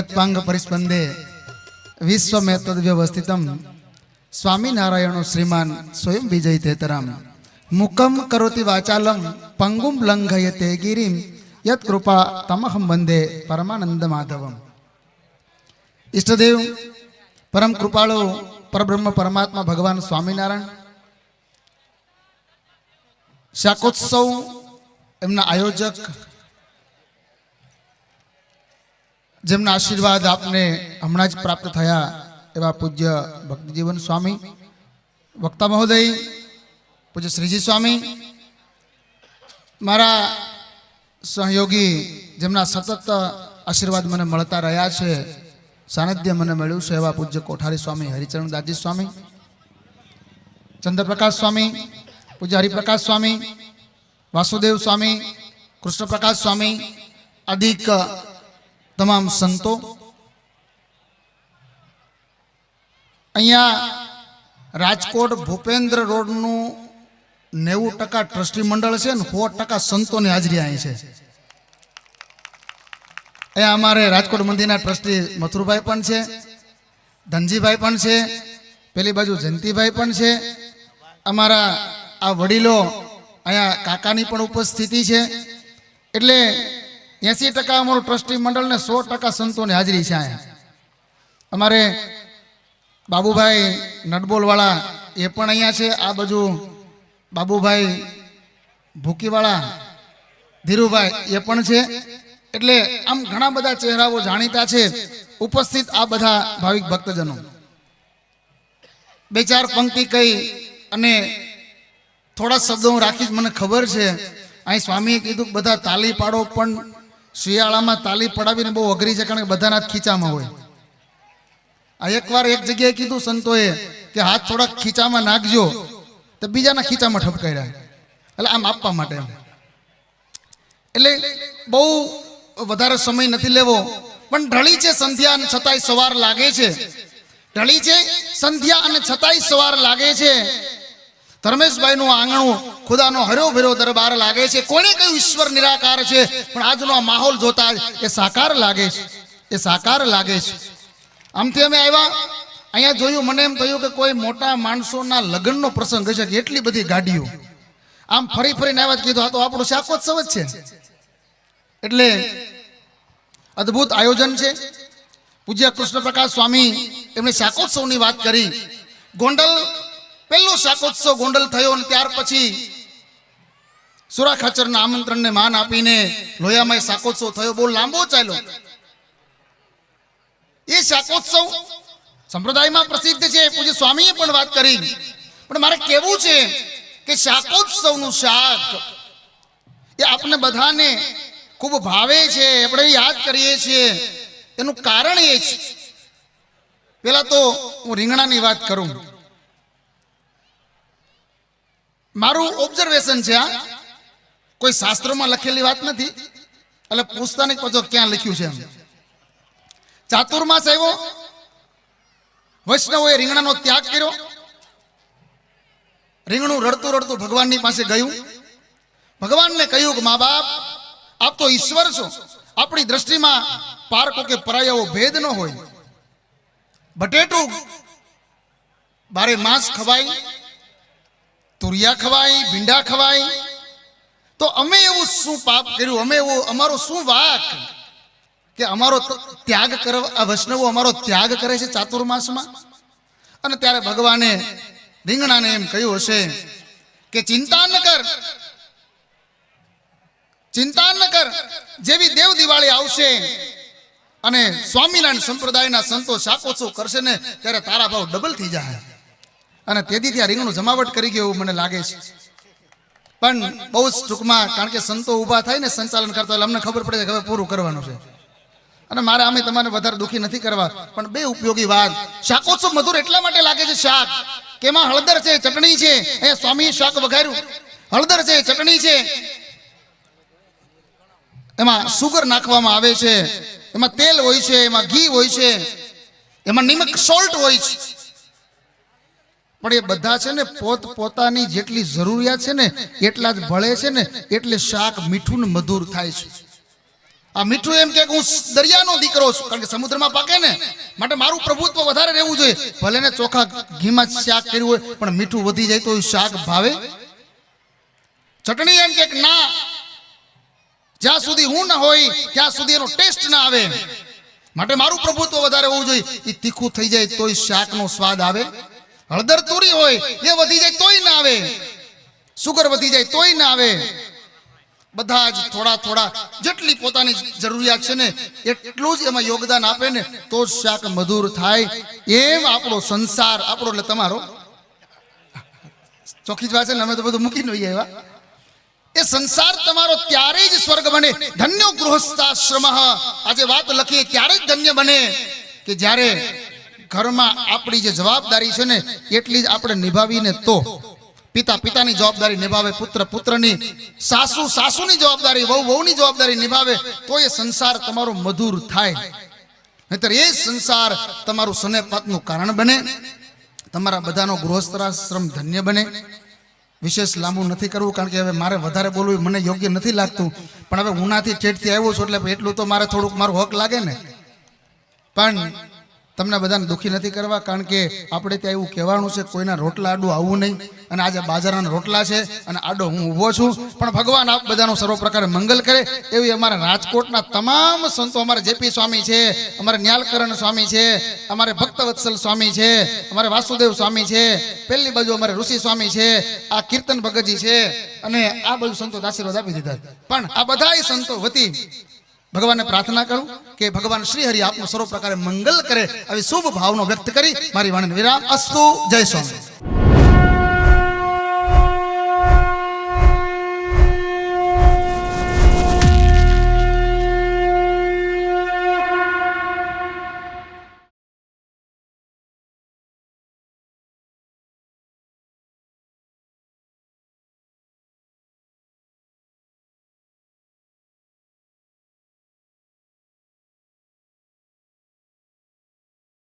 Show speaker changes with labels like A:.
A: યત્પાંગ પરિસ્પંદે વિશ્વમે તદ્વ્યવસ્થિતમ સ્વામિનારાયણો શ્રીમાન સ્વયં વિજય તેતરામ. મુકમ કરોતિ વાચાલમ, પંગુમ લંઘયતે ગિરિમ યત કૃપા તમહમ વંદે પરમાનંદ માધવમ. ઈષ્ટદેવ, પરમ કૃપાળો, પરબ્રહ્મ, પરમાત્મા, ભગવાન સ્વામિનારાયણ. શાકોત્સવ, એમના આયોજક જેમના આશીર્વાદ આપને હમણાં જ પ્રાપ્ત થયા એવા પૂજ્ય ભક્તિજીવન સ્વામી, વક્તા મહોદય, પૂજ્ય શ્રીજી સ્વામી, મારા સહયોગી જેમના સતત આશીર્વાદ મને મળતા રહ્યા છે, સાનિધ્ય મને મળ્યું છે એવા પૂજ્ય કોઠારી સ્વામી, હરિચરણ દાસજી સ્વામી, ચંદ્રપ્રકાશ સ્વામી, પૂજ્ય હરિપ્રકાશ સ્વામી, વાસુદેવ સ્વામી, કૃષ્ણપ્રકાશ સ્વામી અધિક તમામ સંતો. અહીંયા રાજકોટ ભૂપેન્દ્ર રોડનું નેવું ટકા ટ્રસ્ટી મંડળ છે ને સો ટકા સંતોની હાજરી અહીં છે. અહીંયા અમારે રાજકોટ મંદિરના ટ્રસ્ટી મથુરભાઈ પણ છે, ધનજીભાઈ પણ છે, પેલી બાજુ જયંતિભાઈ પણ છે. અમારા આ વડીલો અહીંયા કાકાની પણ ઉપસ્થિતિ છે. એટલે એંસી ટકા અમારું ટ્રસ્ટી મંડળ ને સો ટકા સંતોની હાજરી છે અમારે બાબુભાઈ નટબોલવાળા એ પણ અહીંયા છે. આ બાજુ બાબુભાઈ ભૂકીવાળા, ધીરુભાઈ એ પણ છે. એટલે આમ ઘણા બધા ચહેરાઓ જાણીતા છે. ઉપસ્થિત આ બધા ભાવિક ભક્તજનો. બે ચાર પંક્તિ કહી અને થોડા શબ્દો હું રાખીશ. મને ખબર છે. અહીં સ્વામીએ કીધું બધા તાલી પાડો પણ શિયાળામાં તાલી પડાવીને બહુ અઘરી છે કારણ કે બધાના ખીચામાં હોય. આ એકવાર એક જગ્યાએ કીધું સંતોએ કે હાથ થોડાક ખીચામાં નાખજો, તો બીજાના ખીચામાં ઠપકાઈ એટલે આમ આપવા માટે એટલે બહુ વધારે સમય નથી લેવો, પણ ઢળી છે સંધ્યા છતાંય સવાર લાગે છે. ઢળી છે સંધ્યા અને છતાંય સવાર લાગે છે. ધર્મેશભાઈનું આંગણું ખુદાનો હર્યો ભર્યો દરબાર લાગે છે. કોણે કયું ઈશ્વર નિરાકાર છે? પણ આજનો આ માહોલ જોતા એ સાકાર લાગે છે. એ સાકાર લાગે છે. આમથી અમે આવ્યા. અહીંયા જોયું, મને એમ થયું કે કોઈ મોટા માણસોના લગ્નનો પ્રસંગ હશે કે એટલી બધી ગાડીઓ. આમ ફરી ફરીને આવ્યા કીધું, આ તો આપણો શાકોત્સવ જ છે. એટલે અદ્ભુત આયોજન છે. પૂજ્ય કૃષ્ણ પ્રકાશ સ્વામી એમણે શાકોત્સવની વાત કરી. ગોંડલ, પહેલો શાકોત્સવ ગોંડલ થયો અને ત્યાર પછી સુરા ખાચરના આમંત્રણને માન આપીને લોયામાં શાકોત્સવ થયો. બહુ લાંબો ચાલ્યો. એ શાકોત્સવ સંપ્રદાયમાં પ્રસિદ્ધ છે. પૂજ્ય સ્વામીએ પણ વાત કરી. પણ મારે કહેવું છે કે શાકોત્સવનું શાક એ આપણે બધાને ખૂબ ભાવે છે. આપણે યાદ કરીએ છીએ. એનું કારણ એ છે. પેલા તો હું રીંગણાની વાત કરું. મારું ઓબ્ઝર્વેશન છે આ કોઈ શાસ્ત્રોમાં લખેલી વાત નથી? એટલે પૂછતા પછી ક્યાં લખ્યું છે એમ? ચાતુર્માસ આવ્યો. વૈષ્ણવોએ રીંગણાનો ત્યાગ કર્યો. રીંગણું રડતું રડતું ભગવાનની પાસે ગયું. ભગવાનને કહ્યું કે મા બાપ, આપ તો ઈશ્વર છો. આપણી દ્રષ્ટિમાં પારકો કે પરાયાઓ ભેદ ન હોય. બટેટું બારે માંસ ખવાય, તુરિયા ખવાય, ભીંડા ખવાય તો અમે એવું શું પાપ કર્યું? અમે એવું, અમારો શું વાક? કે અમારો ત્યાગ કરવા વૈષ્ણવો અમારો ત્યાગ કરે છે ચાતુર્માસમાં? અને ત્યારે ભગવાને રીંગણાને એમ કહ્યું હશે કે ચિંતા ન કર. ચિંતા ન કર. જેવી દેવ દિવાળી આવશે અને સ્વામિનારાયણ સંપ્રદાયના સંતો શાકોત્સવ કરશે ને, ત્યારે તારા ભાવ ડબલ થઈ જાય. અને તેથી ત્યાં રીંગણું જમાવટ કરી ગયું એવું મને લાગે છે. પણ બહુ જ ટૂંકમાં, કારણ કે સંતો ઊભા થાય ને સંચાલન કરતા એટલે અમને ખબર પડે કે હવે પૂરું કરવાનું છે. અને મારે આમે તમારે વધારે દુઃખી નથી કરવા, પણ બે ઉપયોગી વાત. શાકોત્સવ મધુર એટલા માટે લાગે છે શાક, કે એમાં હળદર છે, ચટણી છે. એ સ્વામી શાક વઘાર્યું. હળદર છે, ચટણી છે. એમાં સુગર નાખવામાં આવે છે. એમાં તેલ હોય છે, એમાં ઘી હોય છે. એમાં નિમક સોલ્ટ હોય છે. પણ એ બધા છે ને પોત પોતાની જેટલી જરૂરિયાત છે ને, એટલા જ ભળે છે ને, એટલે શાક મીઠું ને મધુર થાય છે. આ મીઠું એમ કે હું દરિયાનો દીકરો છું, કારણ કે સમુદ્રમાં પાકે ને, માટે મારું પ્રભુત્વ વધારે રહેવું જોઈએ. ભલે ને ચોખા ઘીમાં શાક કર્યું હોય, પણ મીઠું વધી જાય તો શાક ભાવે. ચટણી એમ કે ના, જ્યાં સુધી હું ના હોય, ત્યાં સુધી એનો ટેસ્ટ ના આવે. માટે મારું પ્રભુત્વ વધારે હોવું જોઈએ. એ તીખું થઈ જાય તોય શાકનો સ્વાદ આવે. હળદર તુરી હોય, એ વધી જાય તોય ના આવે. સુગર વધી જાય તોય ના આવે. બધા જ થોડા થોડા જેટલી પોતાની જરૂરિયાત છે ને, એટલું જ એમાં યોગદાન આપે ને, તો જ શાક મધુર થાય. એમ આપણો સંસાર, આપણો એટલે તમારો. ચોખ્ખી જ વાત છે ને, અમે તો બધું મૂકી નહીં આવ્યા. એ સંસાર તમારો ત્યારે જ સ્વર્ગ બને. ધન્ય ગૃહસ્થાશ્રમ. આજે વાત લખીએ, ત્યારે જ ધન્ય બને કે જ્યારે ઘરમાં આપણી જે જવાબદારી છે ને, એટલી જ આપણે નિભાવીને તો પિતા પિતાની જવાબદારી નિભાવે, પુત્ર પુત્રની, સાસુ સાસુની જવાબદારી, વહુ વહુની જવાબદારી નિભાવે, તો એ સંસાર તમારો મધુર થાય. નહીતર એ સંસાર તમારું સનેપાતનું કારણ બને, તમારા બધાનો ગૃહસ્થાશ્રમ ધન્ય બને. વિશેષ લાંબુ નથી કરવું, કારણ કે હવે મારે વધારે બોલવું મને યોગ્ય નથી લાગતું. પણ હવે ઉનાથી ચેટથી આવ્યો છું, એટલે એટલું તો મારે થોડુંક મારું હક લાગે ને. પણ તમને બધાને દુઃખી નથી કરવા, કારણ કે આપણે ત્યાં એવું કહેવાનું છે, કોઈના રોટલા આડું આવવું નહીં. અને આજે બાજરાના રોટલા છે, અને આડો હું ઊભો છું. પણ ભગવાન આપ બધાનો સર્વ પ્રકારે મંગલ કરે. એવી અમારા રાજકોટના તમામ સંતો, અમારા જેપી સ્વામી છે, અમારે ન્યાલકરણ સ્વામી છે, અમારે ભક્તવત્સલ સ્વામી છે, અમારે વાસુદેવ સ્વામી છે, પહેલી બાજુ અમારે ઋષિ સ્વામી છે, આ કીર્તન ભગતજી છે, અને આ બધું સંતો આશીર્વાદ આપી દીધા પણ આ બધા સંતો વતી ભગવાનને પ્રાર્થના કરું કે ભગવાન શ્રી હરિ આપનું સર્વ પ્રકારે મંગલ કરે, આવી શુભ ભાવનો વ્યક્ત કરી મારી વાણીને વિરામ અસ્તુ. જય સ્વામી.